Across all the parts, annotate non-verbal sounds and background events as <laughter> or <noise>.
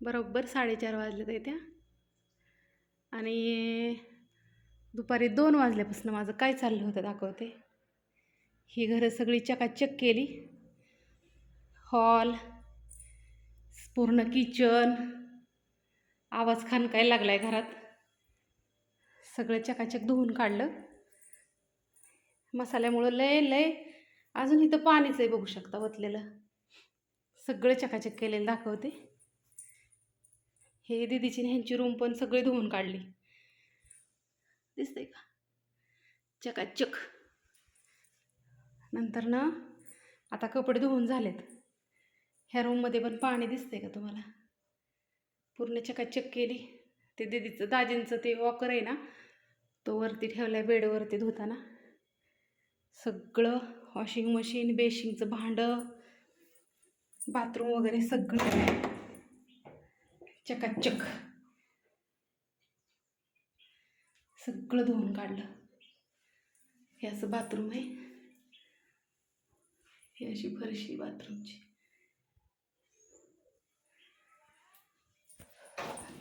बरोबर साडेचार वाजले त्या. आणि दुपारी दोन वाजल्यापासून माझं काय चाललं होतं दाखवते. ही घरं सगळी चकाचक केली. हॉल पूर्ण किचन आवाज खान काय आहे घरात. सगळं चकाचक धुवून काढलं. मसाल्यामुळं लय लय अजून इथं पाणीच आहे बघू शकता वतलेलं. सगळं चकाचक केलेलं दाखवते. हे दीदीची ह्यांची रूम पण सगळी धुवून काढली. दिसतंय का? चकाचक. नंतर ना आता कपडे धुवून झालेत. ह्या रूममध्ये पण पाणी दिसतंय का तुम्हाला? पूर्ण चकाचक केली. ते दिदीचं दाजींचं ते वॉकर आहे ना तो वरती ठेवलाय बेडवरती धुताना. सगळं वॉशिंग मशीन बेशिंगचं भांडं बाथरूम वगैरे सगळं. चकाचक. सगळं धुवून काढलं. हे असं बाथरूम आहे. हे अशी फरशी बाथरूमची.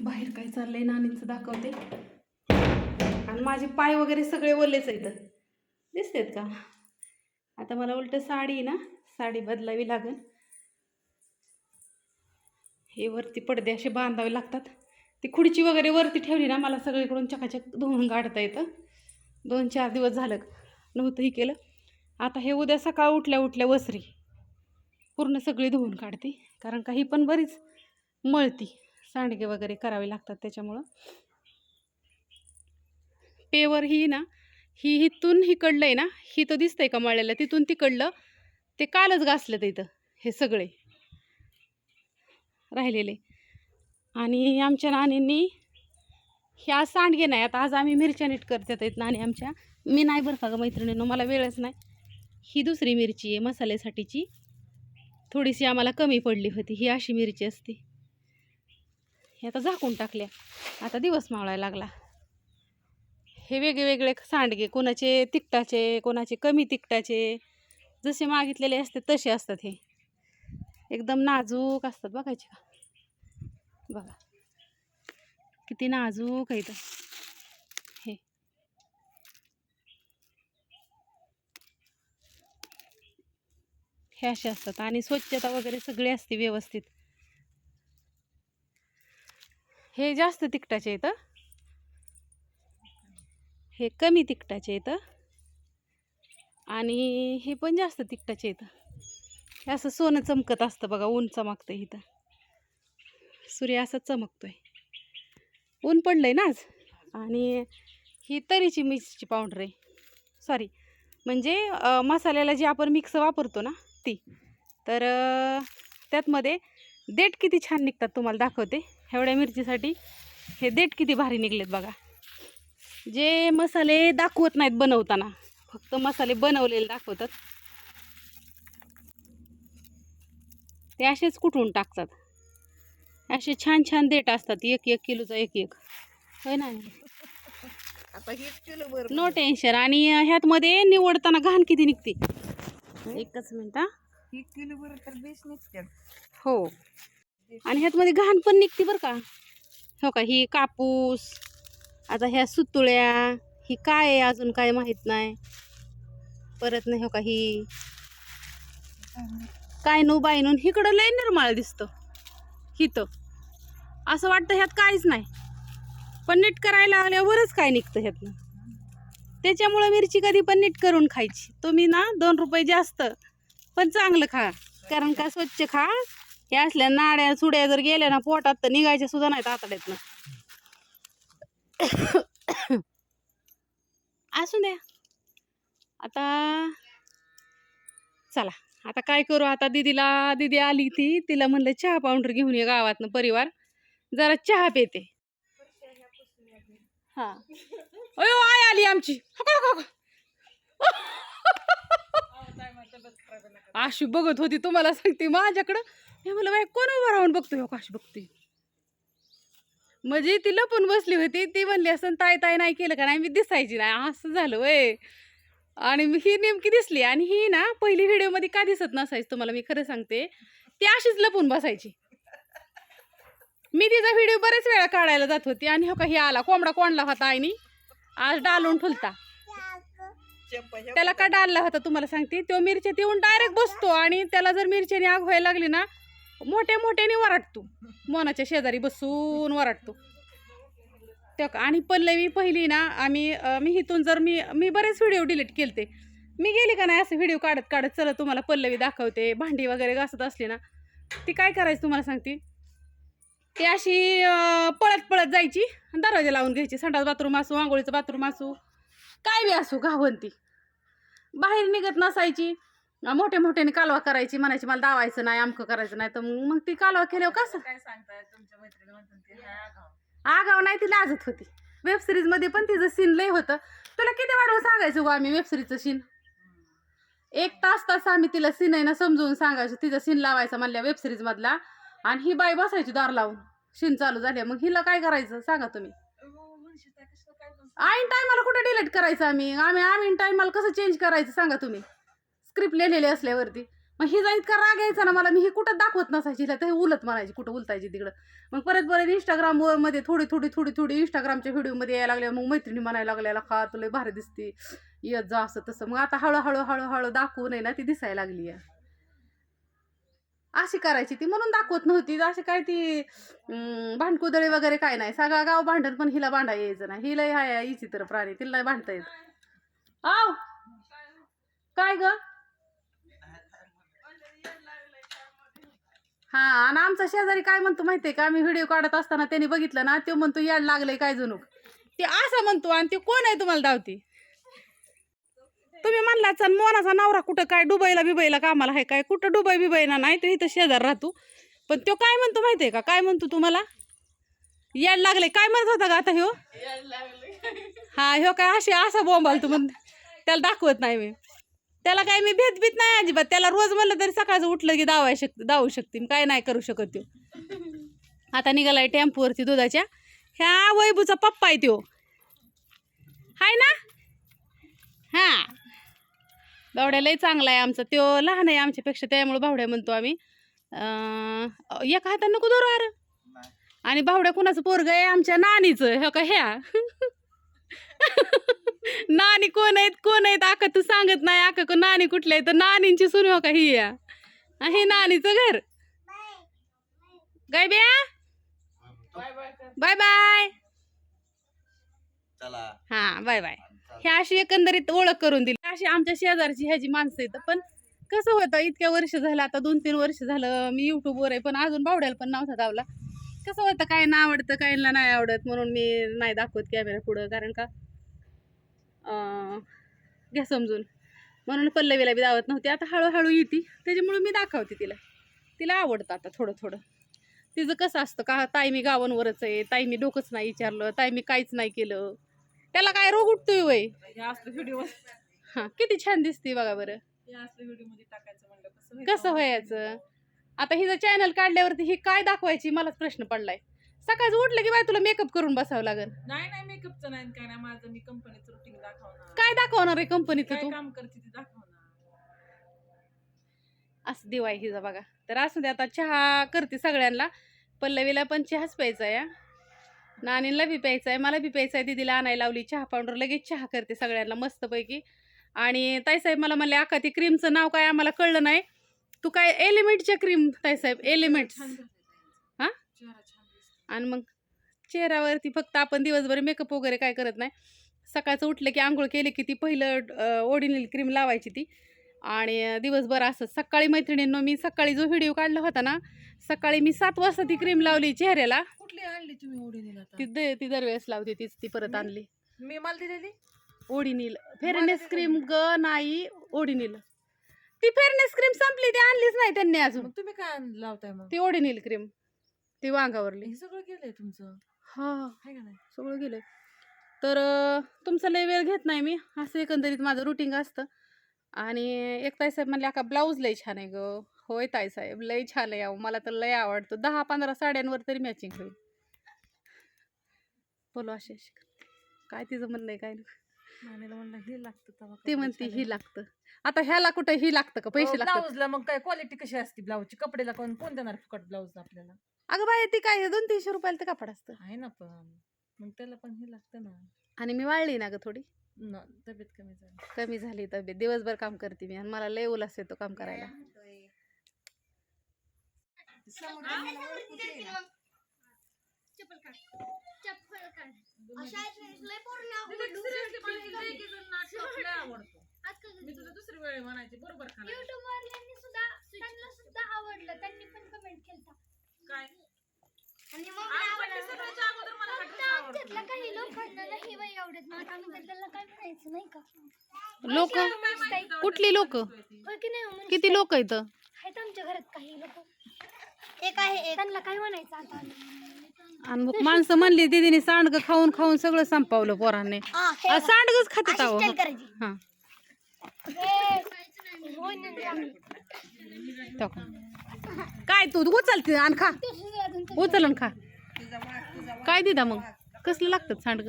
बाहेर काय चाललंय नानींचं दाखवते. आणि माझे पाय वगैरे सगळे ओलेच आहेत. दिसतेत का? आता मला उलट साडी आहे ना साडी बदलावी लागेल. हे वरती पडदे असे बांधावे लागतात. ती खुर्ची वगैरे वरती ठेवली ना मला सगळीकडून चकाचक धुवून काढता येतं. दोन चार दिवस झालं नव्हतं हे केलं. आता हे उद्या सकाळ उठल्या उठल्या वसरी. पूर्ण सगळी धुवून काढते. कारण काही पण बरीच मळती सांडगे वगैरे करावे लागतात त्याच्यामुळं. पेवर ही ना ही हिथून हिकडलं आहे ना ही तर दिसतंय का मळलेलं तिथून तिकडलं ते कालच घासलं इथं हे सगळे. राहिलेले. आणि आमच्या नानींनी ह्या सांडगे नाही आता आज आम्ही मिरच्या नीट करतात आहेत नाणी आमच्या. मी नाही बरं का गं मैत्रिणीनं मला वेळच नाही. ही दुसरी मिरची आहे मसाल्यासाठीची. थोडीशी आम्हाला कमी पडली होती ही अशी मिरची असते. हे आता झाकून टाकल्या. आता दिवस मावळायला लागला. हे वेगवेगळे सांडगे कोणाचे तिखटाचे कोणाचे कमी तिखटाचे जसे मागितलेले असते तसे असतात हे. एकदम नाजूक असतात बघायचे का? बघा. किती नाजूक आहे इथं. हे. हे असे असतात आणि स्वच्छता वगैरे सगळी असते व्यवस्थित. हे जास्त तिखटाचे येतं हे. कमी तिखटाचे येतं आणि हे पण जास्त तिखटाचे येतं हे. असं सोनं चमकत असतं बघा ऊन चमकतं इथं. सूर्य असा चमकतोय. ऊन पडलं आहे ना आज? आणि ही तरीची मिरची पावडर आहे. सॉरी म्हणजे मसाल्याला जी आपण मिक्स वापरतो ना ती. तर त्यातमध्ये देठ किती छान निघतात तुम्हाला दाखवते. एवढ्या मिरचीसाठी हे देठ किती भारी निघलेत बघा. जे मसाले दाखवत नाहीत बनवताना फक्त मसाले बनवलेले दाखवतात. ते असेच कुठून टाकतात. असे छान छान देठ असतात एक एक किलोचा एक एक. होय ना? आता किलो नो टेन्शन आणि ह्यात मध्ये निवडताना घाण किती निघते? एकच मिनिट हा. ही किलो बरं तर बेस निघतात हो. आणि ह्यात मध्ये घाण पण निघते बरं का? हो का? ही कापूस आता ह्या सुतुळ्या ही काय आहे अजून काय माहीत नाही. परत नाही हो का? ही काय नो बायनून इकडं लय निर्माळ दिसतं. हिथं असं वाटतं ह्यात काहीच नाही. पण नीट करायला आल्यावरच काय निघतं ह्यातनं त्याच्यामुळं मिरची कधी पण नीट करून खायची. तुम्ही ना दोन रुपये जास्त पण चांगलं खा. कारण का स्वच्छ खा. हे असल्या नाड्या चुड्या जर गेल्या ना पोटात तर निघायच्या सुद्धा नाहीत आतड्यातनं. <coughs> असू द्या. आता चला. आता काय करू? आता दिदीला दिदी आली ती तिला म्हणलं चहा पावडर घेऊन ये गावातनं परिवार. जरा चहा पेते. हा. अयो आय आली आमची. आशी बघत होती तुम्हाला सांगते माझ्याकडं. हे म्हणलं बाई कोण उभं राहून बघतोय? हो काशी बघते? म्हणजे ती लपून बसली होती. ती म्हणली असं ताय ताय नाही केलं का नाही? मी दिसायची नाही. असं झालं वय. आणि मी- ही नेमकी दिसली आणि ही ना पहिली व्हिडिओमध्ये का दिसत नसायची तुम्हाला मी खरं सांगते. ती अशीच लपून बसायची. मी तिचा व्हिडिओ बरेच वेळा काढायला जात होती आणि हो का हे आला. कोंबडा कोणला होता आईनी. आज डालून ठुलता. त्याला का डालला होता तुम्हाला सांगते. तो मिरच्यात येऊन डायरेक्ट बसतो आणि त्याला जर मिरच्याने आग व्हायला लागली ना मोठ्या मोठ्याने वराटतो. मोनाच्या शेजारी बसून वराटतो. त्या आणि पल्लवी पहिली ना आम्ही मी इथून जर मी मी बरेच व्हिडिओ डिलीट केलते. मी गेली का नाही असं व्हिडिओ काढत काढत चला तुम्हाला पल्लवी दाखवते भांडी वगैरे घासत असली ना ती काय करायची तुम्हाला सांगते? ती अशी पळत पळत जायची दरवाजा लावून घ्यायची संडास बाथरूम असू आंघोळीचं बाथरूम असू काय बी असू घावंती बाहेर निघत नसायची मोठे मोठ्या मोठ्याने कालवा करायची म्हणायची मला दावायचं नाही अमकं करायचं नाही. तर मग मग ती कालवा केल्यावर कसं? काय सांगताय? तुमच्या मैत्रिणी आगाव नाही ती लाजत होती. वेब सिरीजमध्ये पण तिचं सीन लय होतं. तुला किती वाढवून सांगायचं गो आम्ही वेब सिरीजचं सीन एक तास तास आम्ही तिला सीन आहे ना समजून सांगायचो. तिचा सीन लावायचा म्हणल्या वेब सिरीज मधला. आणि ही बाई बसायची दार लावून. सीन चालू झाल्या. मग हिला काय करायचं? सांगा तुम्ही. आईन टायमाला कुठे डिलीट करायचं आम्ही? आम्ही आम्ही टायमाला कसं चेंज करायचं? सांगा तुम्ही. स्क्रिप्ट लिहिलेली असल्यावरती. मग हिचा इतका राग यायचा ना मला मी ही कुठं दाखवत नसायची? हिला तर हे उलत म्हणायची कुठं उलतायची तिकडं. मग परत परत इंस्टाग्राममध्ये थोडी थोडी थोडी थोडी इंस्टाग्रामच्या व्हिडिओमध्ये यायला लागल्या. मग मैत्रिणी म्हणायला लागल्या खा तुला भारी दिसते. येत जा असं तसं. मग आता हळूहळू हळूहळू दाखवू नये ना ती दिसायला लागली आहे. अशी करायची ती. म्हणून दाखवत नव्हती. अशी काय ती भांडकुदळी भांडकुदळे वगैरे काय नाही. सगळा गाव भांडत पण हिला भांडा यायचं नाही. हिला हाय इचित्र प्राणी. तिला नाही भांडता येत. आव! काय ग? हा आणि आमचा शेजारी काय म्हणतो माहितीये का? आम्ही व्हिडिओ काढत असताना त्यांनी बघितलं ना तो म्हणतो याड लागलंय काय जणू ते असं म्हणतो आणि ते कोण आहे तुम्हाला धावती? तुम्ही म्हणला चल मोनाचा नवरा कुठं? काय डुबईला बिबईला कामाला आहे काय? कुठं डुबई बिबईला नाही? तो इथं शेजार राहतो पण तो काय म्हणतो माहितीये का? काय म्हणतो तुम्हाला? याड लागले काय म्हणत होता का आता ह्यो? हा ह्यो काय असे असा बोंबाल तू म्हण त्याला दाखवत नाही मी. त्याला काय मी भेट भीत नाही अजिबात. त्याला रोज म्हणलं तरी सकाळचं उठलं की दावाय शक दावू शकते काय नाही करू शकत तो. आता निघालाय टेम्पोवरती दुधाच्या. ह्या वैभूचा पप्पा आहे त्यो हाय ना? हा. बावड्या लय चांगला आहे आमचा. त्यो लहान आहे आमच्यापेक्षा त्यामुळे बावड्या म्हणतो आम्ही. एका हातात नको अरे आणि बावड्या कुणाचं पोरग आहे? आमच्या नानीचं. हे का ह्या? <laughs> नानी कोण आहेत कोण आहेत? आका तू सांगत नाही आका को नानी कुठल्या आहे तर नानींची सून हो का ही या? हे नानीचं घर? गाय बिया बाय. बाय कर. Bye bye. चला. हा बाय बाय ह्या अशी एकंदरीत ओळख करून दिली. अशी आमच्या शेजारची ह्याची माणसं आहेत पण कसं होतं इतक्या वर्ष झालं आता दोन तीन वर्ष झालं मी युट्यूबवर आहे पण अजून बावड्याला पण नव्हता दावला कसं होतं काय ना आवडतं काहींना नाही आवडत म्हणून मी नाही दाखवत कॅमेरा पुढं कारण का घ्या समजून. म्हणून पल्लवीला बी दावत नव्हती. आता हळूहळू येते. त्याच्यामुळे मी दाखवते तिला. तिला आवडतं आता थोडं थोडं तिचं कसं असतं का ताई मी गावांवरच आहे ताई मी डोकंच नाही विचारलं ताई मी काहीच नाही केलं. त्याला काय रोग उठतोय वय? हे हा किती छान दिसते बघा बरं. कसं व्हायचं? आता हिचं चॅनल काढल्यावरती ही काय दाखवायची मलाच प्रश्न पडलाय. सकाळचं उठलं की बाय तुला मेकअप करून बसावं लागेल. नाही नाही मेकअपचं नाही काय नाही माझं मी कंपनीचं रुटीन दाखवणार. काय दाखवणार आहे कंपनीचं काय तू? काम करते ते दाखवणार. असं दिवाय हिचा बघा. तर असू दे आता चहा करते सगळ्यांना. पल्लवीला पण चहाच प्यायचा आहे. नानीला बी प्यायचा आहे मला बी प्यायचा आहे. दिदीला आणायला लावली चहा पावडर लगेच चहा करते सगळ्यांना मस्तपैकी. आणि ताईसाहेब मला म्हणले आका ते क्रीमचं नाव काय? आम्हाला कळलं नाही. तू काय एलिमेंटच्या क्रीम ताईसाहेब? एलिमेंट्स. छान झालंय हा? चेहरा छान दिसतो आणि मग चेहऱ्यावरती फक्त आपण दिवसभर मेकअप वगैरे काय करत नाही. सकाळचं उठलं की आंघोळ केली की ती पहिलं ओडिनल क्रीम लावायची ती. आणि दिवसभर असं सकाळी मैत्रिणींनो मी सकाळी जो व्हिडिओ काढला होता ना सकाळी मी सात वाजता ती क्रीम लावली चेहऱ्याला. कुठली आणली तुम्ही आता? ती दे ती दरवेळेस लावते तीच ती परत? आणली. मी मला दिलेली ओडिनील फेअरनेस. क्रीम ग नाही ओडिनील ती फेअरनेस क्रीम संपली ती आणलीच नाही त्यांनी अजून. मग तुम्ही काय आण- लावताय मग? ती ओडिनील क्रीम ती वांगावरली. हे सगळं गेलंय तुमचं? हा. आहे का नाही? सगळं गेलंय तर अं, तुमचा लय वेळ घेत नाही मी. असं एकंदरीत माझं रुटीन असतं. आणि एक ताईसाहेब म्हणले का ब्लाऊज लय छान आहे ग. होय ताईसाहेब लय छान आहे अहो. मला तर लय आवडतं. दहा पंधरा साड्यांवर तरी मॅचिंग होईल. बोलो अशी अशी करते. काय तिचं म्हणणं आहे काय नाही. नानीला म्हणलं हे लागतं ते कपडे म्हणते छान ही. लागतं. आता ह्याला कुठं ही लागतं का? पैसे लागतात. ब्लाऊजला मग काय क्वालिटी कशी असते? ब्लाऊजची कपडेला कोण कोण देणार फुकट ब्लाऊज आपल्याला? अगं बाई ती काय दोन तीनशे रुपयाला तर कापड असतं. आहे ना पण. मग त्याला पण हे लागतं ना. आणि मी वाळली ना ग थोडी. न तब्येत कमी झाली. कमी झाली तब्येत. दिवसभर काम करते मी आणि मला लय उलास येतो काम करायला. मी तुला दुसरी वेळ म्हणायची बरोबर खाणार युट्यूब वाल्यांनी सुद्धा त्यांना सुद्धा आवडलं. त्यांनी पण कमेंट केलता काय आणि मग आपण ते सगळ्याच्या अगोदर मला हा फक्त dress आवडतो. आमच्यातल्या काही लोकांना नाही बाई आवडत मग आम्ही त्याला काय म्हणायचं नाही का? लोक? कुठली लोक? होय की नाही हो? किती लोक इथं? आहेत आमच्या घरात काही लोक. एक आहे त्यांना काय म्हणायचं आता? आणि मग माणसं म्हणली दिदीने सांडग खाऊन खाऊन सगळं संपवलं पोरांनी. सांडगच खाते आहो हा. काय तू उचलते आणि खा. उचल आणि खा. काय दिदा मग? कसलं लागतं सांडग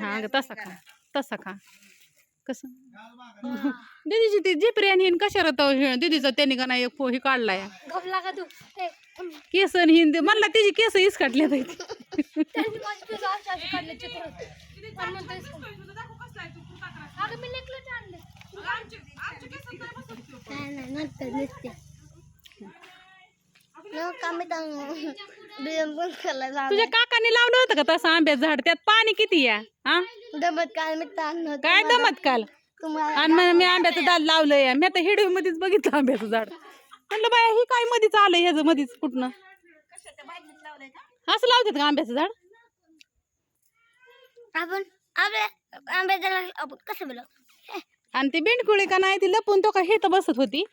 हा तसा खा. तसा खा. कसं? दीदीची ती जिपरी आणि हिन कशाला हे- दीदीचा त्यांनी का नाही एक पो- हे काढलाय. केस आणि हिंद म्हणला तिची केस इसकाटले त्यांनी तुझ्या काकाने लावलं होतं का तसं आंब्याचं झाड? त्यात पाणी किती या? हा? दमत काय मी ताण काय दमत काल? आणि म्हणे मी आंब्याचं झाड लावलंय. मी आता हिडवी मध्येच बघितलं आंब्याचं झाड. म्हणलं बाया ही काय मध्येच आलंय ह्याचं मध्येच कुठनं? असं लावतात का आंब्याचं झाड? आपण आपण कसं बोलू आणि ती बेंडकुळी का नाही ती लपून तो का हे तर बसत होती.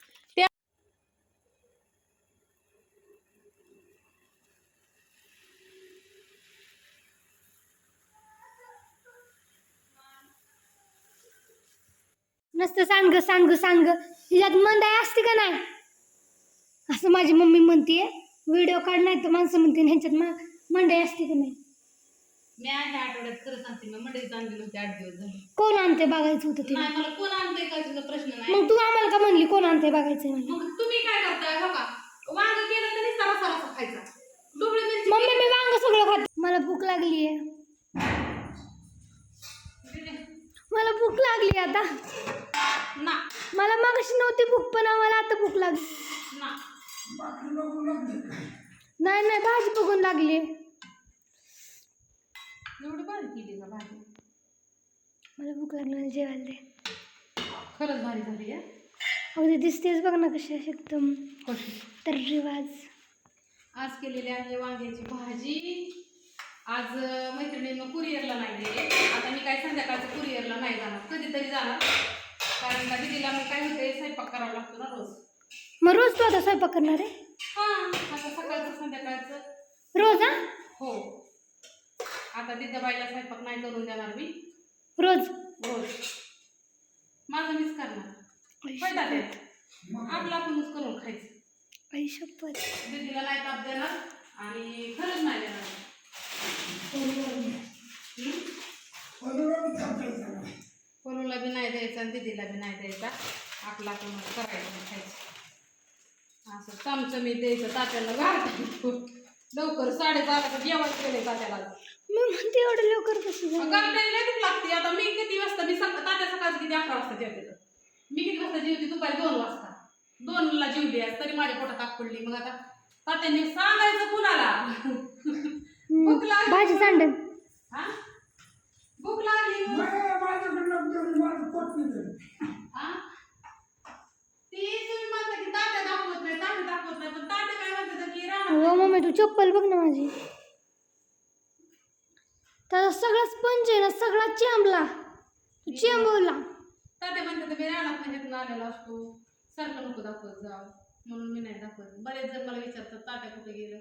नसतं सांग सांग सांग. हिच्यात मंदाई असते का नाही? असं माझी मम्मी म्हणतीये. व्हिडिओ काढ नाही तर माणसं म्हणते ह्यांच्यात म- मंडई असते का नाही? मी आहे आठवड्यात खरं सांगते मी मंडईच आणली नव्हती आठ दिवस झाले. कोण आणते बघायचं होतं ते नाही मला कोण आणतंय का तुझा प्रश्न नाही. मग तू आम्हाला का म्हणली कोण आणते बघायचं म्हणलं मग तुम्ही काय करताय हो का? वांग केलं तरी सरा सरा खायचा. डुबळी मिरची मम्मी मी वांग सगळं खात मला भूक लागली आहे मला भूक लागली आता. ना. मला मागाशी नव्हती भूक पण आम्हाला आता भूक लागली. ना. नाही नाही भाजी बघून लागली. मला भूक लागली जेवायला दे. खरंच भारी झाली अगदी दिसतेच बघ ना कशी अशी एकदम तर रिवाज आज केलेली आहे वांग्याची भाजी. आज मैत्रिणीनं कुरिअरला नाही दिले आता मी काय संध्याकाळचं कुरिअरला नाही जाणार. कधीतरी जाणार. कारण का दिदीला मग काय होते स्वयंपाक करावा लागतो ना रोज. मग रोज तू आता स्वयंपाक करणार आहे? हां आता सकाळचं संध्याकाळचं. रोज हा? हो. आता दिद्याबाईला स्वयंपाक नाही करून देणार मी. रोज? रोज. माझं मीच करणार. पडतात ते. आपलं आपणच करून खायचं. शपथ. दीदीला नाही ताप देणार आणि खरंच नाही देणार. परूला बी नाही द्यायचा आणि दीदीला बी नाही द्यायचा. आपला आपण करायचं खायचं. असं चमचमीत द्यायचं तात्याला घालतो लवकर साडेचार जेवण केले तात्याला मी म्हणते एवढं लवकर कसं लगेच लागते. आता मी किती वाजता मी सक तात्या सकाळचं किती अकरा वाजता जेवते तर. मी किती वाजता जेवते? दुपारी दोन वाजता. दोनला जेवली आज तरी माझ्या पोटात आग पडली. मग आता तात्यांनी सांगायचं कुणाला? भाजी सांडेल हा? हा? ती हो मम्मी तू चप्पल बघ ना माझी त्याचा सगळा स्पंज आहे ना सगळा चेंबला चेंबवला तात्या म्हणतात मी राहणार ह्यातून आलेला असतो सारखं नको दाखवत जाव म्हणून मी नाही दाखवत बरेच जण मला विचारतात तात्या कुठे गेलं